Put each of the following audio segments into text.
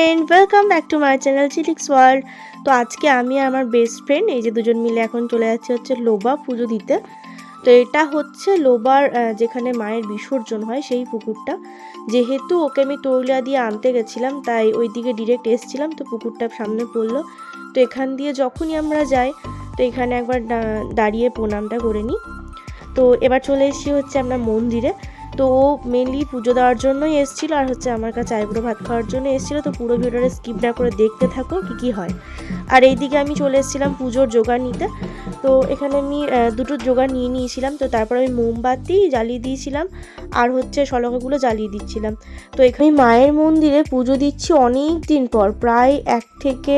And welcome back to my channel চিলিক্স world তো আজকে আমি আমার বেস্ট ফ্রেন্ড এই যে দুজন মিলে এখন চলে যাচ্ছে হচ্ছে লোবা পুজো দিতে। তো এটা হচ্ছে লোবার যেখানে মায়ের বিসর্জন হয় সেই পুকুরটা। যেহেতু ওকে আমি তৈলা দিয়ে আনতে গেছিলাম, তাই ওই দিকে ডিরেক্ট এসছিলাম, তো পুকুরটা সামনে পড়ল। তো এখান দিয়ে যখনই আমরা যাই, তো এখানে একবার দাঁড়িয়ে প্রণামটা করে নিই। তো এবার চলে এসেছি হচ্ছে আমরা মন্দিরে। তো মেনলি পুজো দেওয়ার জন্যই এসেছিল, আর হচ্ছে আমার কাছে আইবুড়ো ভাত খাওয়ার জন্য এসেছিল, তো পুরো ভিডিওটা স্কিপ না করে দেখতে থাকো কি কি হয়। আর এইদিকে আমি চলে এসেছিলাম পুজোর জোগাড় নিতে, তো এখানে আমি দুটো জোগাড় নিয়ে নিয়েছিলাম, তো তারপর আমি মোমবাতি জ্বালিয়ে দিয়েছিলাম, আর হচ্ছে শলকাগুলো জ্বালিয়ে দিচ্ছিলাম। তো এখানে মায়ের মন্দিরে পুজো দিচ্ছি অনেক দিন পর, প্রায় এক থেকে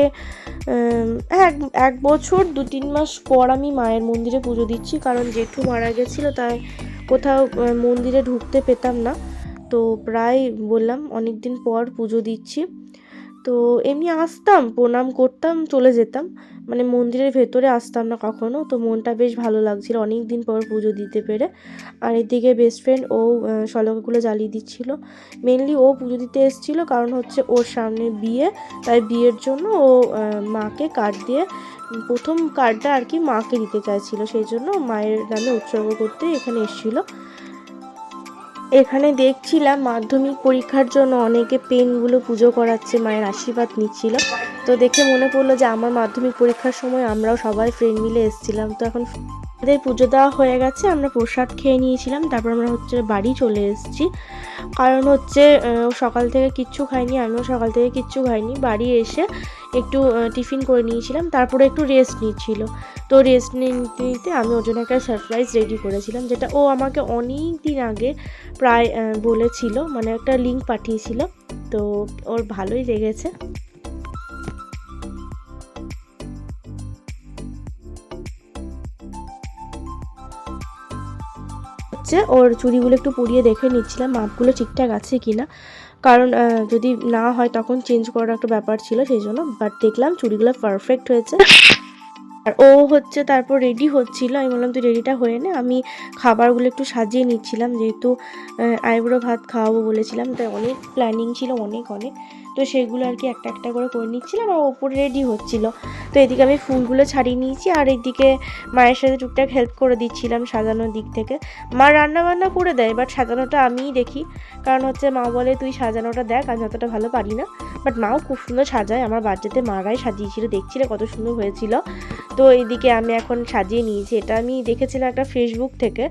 এক এক বছর দু তিন মাস পর আমি মায়ের মন্দিরে পুজো দিচ্ছি, কারণ জেঠু মারা গেছিল, তাই কোথাও মন্দিরে ঢুকতে পেতাম না। তো প্রায় বললাম অনেক দিন পর পুজো দিচ্ছি। তো এমনি আসতাম, প্রণাম করতাম, চলে যেতাম। মানে মন্দিরের ভেতরে আসতাম না কখনো, তো মনটা বেশ ভালো লাগছিল। অনেক দিন পর পুজো দিতে পেরে। আর এদিকে বেস্ট ফ্রেন্ড ও শলকগুলো জ্বালিয়ে দিচ্ছিল। মেনলি ও পুজো দিতে এসেছিল কারণ হচ্ছে ওর সামনে বিয়ে। তাই বিয়ের জন্য ও মাকে কার্ড দিয়ে, প্রথম কার্ডটা আর কি মাকে দিতে চাইছিল। সেই জন্য মায়ের নামে উৎসর্গ করতে এখানে এসেছিল। এখানে দেখছিলাম মাধ্যমিক পরীক্ষার জন্য অনেকে পেনগুলো পুজো করাচ্ছে, মায়ের আশীর্বাদ নিচ্ছিল। তো দেখে মনে পড়ল যে আমার মাধ্যমিক পরীক্ষার সময় আমরাও সবাই ফ্রেন্ড মিলে এসেছিলাম। তো এখন আমাদের পুজো দেওয়া হয়ে গেছে, আমরা প্রসাদ খেয়ে নিয়েছিলাম, তারপর আমরা হচ্ছে বাড়ি চলে এসেছি। কারণ হচ্ছে সকাল থেকে কিচ্ছু খাইনি আমিও সকাল থেকে কিচ্ছু খাইনি বাড়ি এসে একটু টিফিন করে নিয়েছিলাম, তারপরে একটু রেস্ট নিচ্ছিল। তো রেস্ট নিতে নিতে আমি ওর জন্য একটা সারপ্রাইজ রেডি করেছিলাম, যেটা ও আমাকে অনেক দিন আগে প্রায় বলেছিল মানে একটা লিঙ্ক পাঠিয়েছিল। তো ওর ভালোই লেগেছে। হচ্ছে ওর চুড়িগুলো একটু পরিয়ে দেখে নিচ্ছিলাম, মাপগুলো ঠিকঠাক আছে কি না কারণ যদি না হয় তখন চেঞ্জ করার একটা ব্যাপার ছিল সেই জন্য। বাট দেখলাম চুড়িগুলো পারফেক্ট হয়েছে। আর ও হচ্ছে তারপর রেডি হচ্ছিল। আমি বললাম, তুই রেডিটা হয়ে নে। আমি খাবারগুলো একটু সাজিয়ে নিচ্ছিলাম। যেহেতু আইবুড়ো ভাত খাওয়াবো বলেছিলাম, তাই অনেক প্ল্যানিং ছিল, অনেক অনেক। তো সেগুলো আর কি একটা একটা করে করে নিচ্ছিলাম আর ওপরে রেডি হচ্ছিল। তো এদিকে আমি ফুলগুলো ছাড়িয়ে নিয়েছি আর এদিকে মায়ের সাথে টুকটাক হেল্প করে দিচ্ছিলাম সাজানোর দিক থেকে। মা রান্না বান্না করে দেয় বাট সাজানোটা আমিই দেখি। কারণ হচ্ছে মা বলে, তুই সাজানোটা দেখ, আমি অতটা ভালো পারি না। বাট মাও খুব সুন্দর সাজায়। আমার বার্থডেতে মারাই সাজিয়েছিল, দেখছিলে কত সুন্দর হয়েছিল। তো এইদিকে আমি এখন সাজিয়ে নিয়েছি। এটা আমি দেখেছিলাম একটা ফেসবুক থেকে।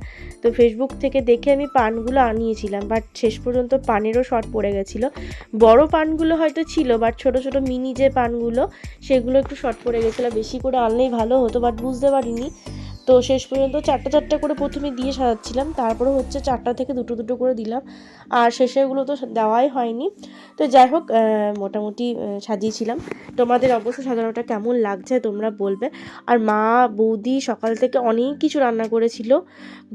তো ফেসবুক থেকে দেখে আমি পানগুলো আনিয়েছিলাম বাট শেষ পর্যন্ত পানেরও শর্ট পড়ে গেছিল। বড় পানগুলো হয়তো ছিল বাট ছোট ছোট মিনি যে পানগুলো, সেগুলো একটু শর্ট পড়ে গেছিল, বেশি করে আনলেই ভালো হতো বাট বুঝতে পারিনি। তো শেষ পর্যন্ত চারটা চারটা করে প্রথমে দিয়ে সাজাচ্ছিলাম, তারপরে হচ্ছে চারটা থেকে দুটো দুটো করে দিলাম, আর শেষেগুলো তো দেওয়াই হয়নি। তো যাই হোক মোটামুটি সাজিয়েছিলাম। তোমাদের অবশ্য সাজানোটা কেমন লাগছে তোমরা বলবে। আর মা, বৌদি সকাল থেকে অনেক কিছু রান্না করেছিল।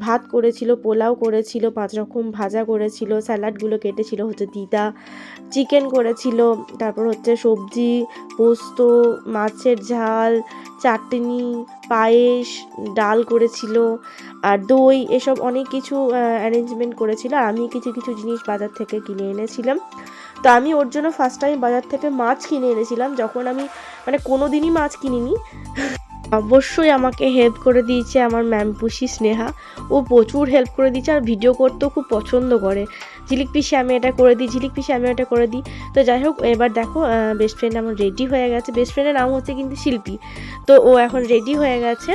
ভাত করেছিল, পোলাও করেছিল, পাঁচ রকম ভাজা করেছিল স্যালাডগুলো কেটেছিল হচ্ছে দিদা, চিকেন করেছিল, তারপর হচ্ছে সবজি, পোস্ত, মাছের ঝাল চাটনি, পায়েস, ডাল করেছিল আর দই, এসব অনেক কিছু অ্যারেঞ্জমেন্ট করেছিল আর আমি কিছু কিছু জিনিস বাজার থেকে কিনে এনেছিলাম। তো আমি ওর জন্য ফার্স্ট টাইম বাজার থেকে মাছ কিনে এনেছিলাম, যখন আমি মানে কোনো দিনই মাছ কিনিনি। অবশ্যই আমাকে হেল্প করে দিয়েছে আমার ম্যাম পুষি স্নেহা। ও প্রচুর হেল্প করে দিয়েছে আর ভিডিও করতেও খুব পছন্দ করে। ঝিলিক পিসে, আমি এটা করে দিই, ঝিলিক পিসে, আমি এটা করে দিই। তো যাই হোক, এবার দেখো বেস্ট ফ্রেন্ড আমার রেডি হয়ে গেছে। বেস্ট ফ্রেন্ডের নাম হচ্ছে কিন্তু শিল্পী। তো ও এখন রেডি হয়ে গেছে।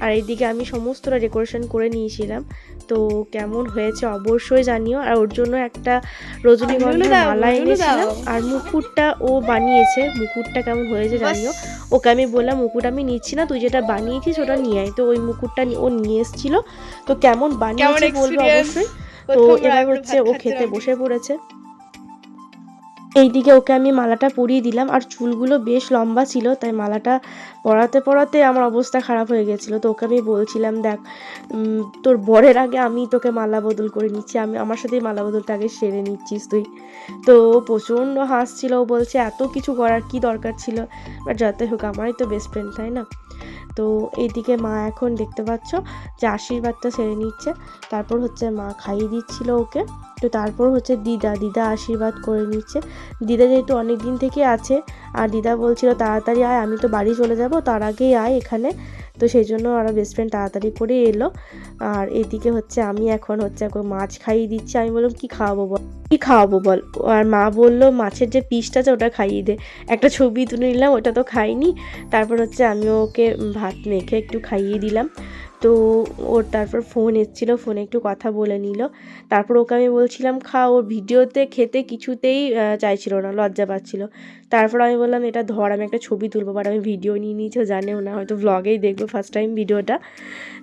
আর এইদিকে আমি সমস্তটা ডেকোরেশন করে নিয়েছিলাম। তো কেমন হয়েছে অবশ্যই জানিও। আর ওর জন্য একটা রজনীগন্ধা মালা এনেছিলাম। আর মুকুটটা ও বানিয়েছে। মুকুটটা কেমন হয়েছে জানিও। ওকে আমি বললাম মুকুট আমি নিচ্ছি না তুই যেটা বানিয়েছিস ওটা নিয়ে আয়। তো ওই মুকুটটা ও নিয়ে এসেছিল। তো কেমন বানিয়েছে বলবে? অবশ্যই। তো এবার হচ্ছে ও খেতে বসে পড়েছে। এইদিকে ওকে আমি মালাটা পরিয়ে দিলাম, আর চুলগুলো বেশ লম্বা ছিল, তাই মালাটা পরাতে পরাতে আমার অবস্থা খারাপ হয়ে গেছিল। তো ওকে আমি বলছিলাম, দেখ তোর বরের আগে আমি তোকে মালা বদল করে নিচ্ছি, আমি আমার সাথেই মালা বদলটা আগে সেরে নিচ্ছিস তুই। তো প্রচণ্ড হাসছিল, ও বলছে, এত কিছু করার কি দরকার ছিল? বাট যাতে হোক, আমারই তো বেস্ট ফ্রেন্ড তাই না? তো এদিকে মা এখন দেখতে পাচ্ছ যে আশীর্বাদটা সেরে নিচ্ছে। তারপর হচ্ছে মা খাইয়ে দিচ্ছিল ওকে। তো তারপর হচ্ছে দিদা দিদা আশীর্বাদ করে নিচ্ছে। দিদা যেহেতু অনেক দিন থেকে আছে, আর দিদা বলছিল তাড়াতাড়ি আয়, আমি তো বাড়ি চলে যাব, তার আগেই আয় এখানে। তো সেই জন্য আরও বেস্ট ফ্রেন্ড তাড়াতাড়ি করে এলো। আর এদিকে হচ্ছে আমি এখন হচ্ছে মাছ খাইয়ে দিচ্ছি। আমি বললাম, কি খাওয়াবো বল? কি খাওয়াবো বল? আর মা বলল, মাছের যে পিসটা আছে ওটা খাইয়ে দে। একটা ছবি তুলে নিলাম, ওটা তো খাইনি। তারপর হচ্ছে আমি ওকে ভাত মেখে একটু খাইয়ে দিলাম। তো ওর তারপর ফোন এসেছিল ফোনে একটু কথা বলে নিল। তারপর ওকে আমি বলছিলাম খা ওর ভিডিওতে খেতে কিছুতেই চাইছিল না লজ্জা পাচ্ছিল। তারপর আমি বললাম এটা ধর আমি একটা ছবি তুলবো বাট আমি ভিডিও নিয়ে নিয়েছি জানেও না হয়তো ভ্লগেই দেখব ফার্স্ট টাইম ভিডিওটা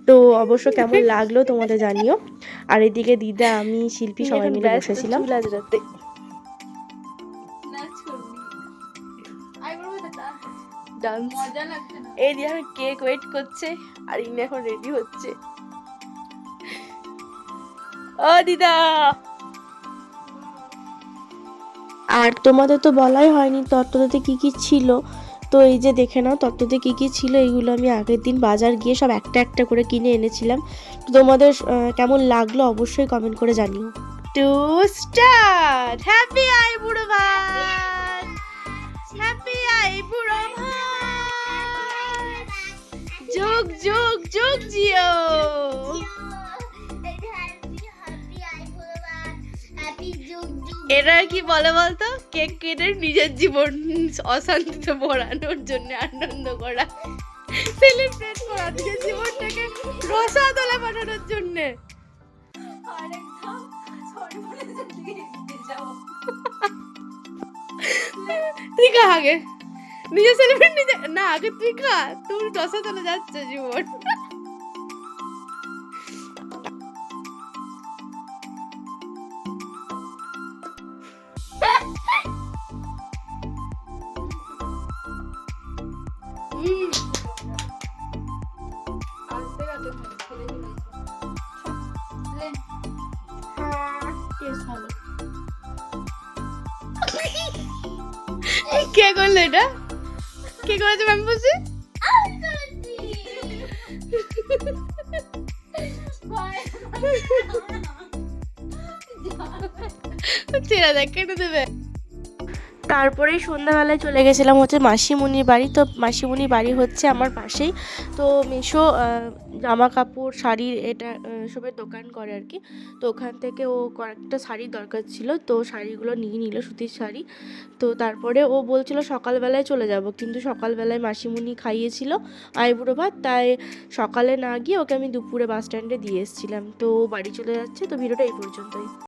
তো অবশ্য কেমন লাগল তোমাদের জানিও। আর এদিকে দিদা আমি শিল্পী সবাই মিলে বসেছিলাম। ডান্স এই দিয়ে আমি কেক ওয়েট করছে আর ইনি এখন রেডি হচ্ছে। ও দিদা! আর তোমাদের তো বলাই হয়নি তত্ত্বতে কি কি ছিল? তো এই যে দেখে নাও তত্ত্বতে কি কি ছিল এইগুলো আমি আগের দিন বাজার গিয়ে সব একটা একটা করে কিনে এনেছিলাম। তোমাদের কেমন লাগল অবশ্যই কমেন্ট করে জানিও। টু স্টার্ট হ্যাপি জিও এরা কি বলে বলতো? কেক কেটে নিজের জীবন অশান্তিতে ভরানোর জন্য আনন্দ করা। সেলিব্রেট করা নিজের জীবনটাকে রসাতলে পাঠানোর জন্য। তুই খা আগে। নিজে সেলিব্রেট নিজে না, আগে তুই খা তোর রসাতলে যাচ্ছে জীবন। কে করল এটা? কে করেছে ম্যাম বসে চেরা দেখ কেটে দেবে। তারপরেই সন্ধ্যাবেলায় চলে গেছিলাম হচ্ছে মাসিমণির বাড়ি। তো মাসিমণির বাড়ি হচ্ছে আমার পাশেই। তো মিশো জামা কাপড় শাড়ির এটা সবের দোকান করে আর কি। তো ওখান থেকে ও কয়েকটা শাড়ির দরকার ছিল। তো শাড়িগুলো নিয়ে নিল সুতির শাড়ি। তো তারপরে ও বলছিল সকালবেলায় চলে যাব। কিন্তু সকালবেলায় মাসিমণি খাইয়েছিল আইবুড়ো ভাত। তাই সকালে না গিয়ে ওকে আমি দুপুরে বাস স্ট্যান্ডে দিয়ে এসেছিলাম। তো বাড়ি চলে যাচ্ছে। তো ভিডিওটা এই পর্যন্তই।